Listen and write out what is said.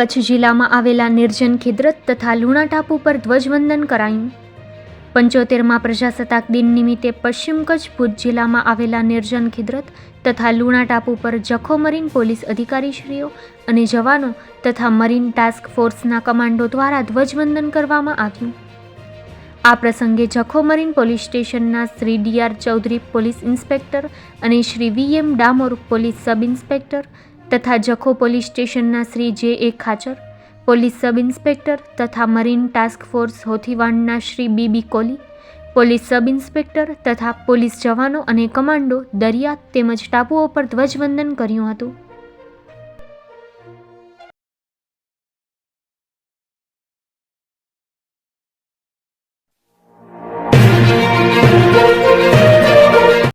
કચ્છ જિલ્લામાં આવેલા નિર્જન ખિદ્રત તથા લુણા ટાપુ પર ધ્વજવંદન કરાયું. પંચોતેરમાં પ્રજાસત્તાક દિન નિમિત્તે પશ્ચિમ કચ્છ ભુજ જિલ્લામાં આવેલા નિર્જન ખિદ્રત તથા લુણા ટાપુ પર જખો મરીન પોલીસ અધિકારીશ્રીઓ અને જવાનો તથા મરીન ટાસ્ક ફોર્સના કમાન્ડો દ્વારા ધ્વજવંદન કરવામાં આવ્યું. આ પ્રસંગે જખો મરીન પોલીસ સ્ટેશનના Shri D R Chaudhary police inspector અને Shri V M Damor police sub inspector તથા જખો પોલીસ સ્ટેશનના Shri J A Khachar, police sub inspector તથા marine task force હોથીવાણના Shri B B Koli police sub inspector તથા police જવાનો અને commando દરિયા તેમજ ટાપુઓ પર ધ્વજવંદન કર્યું હતું.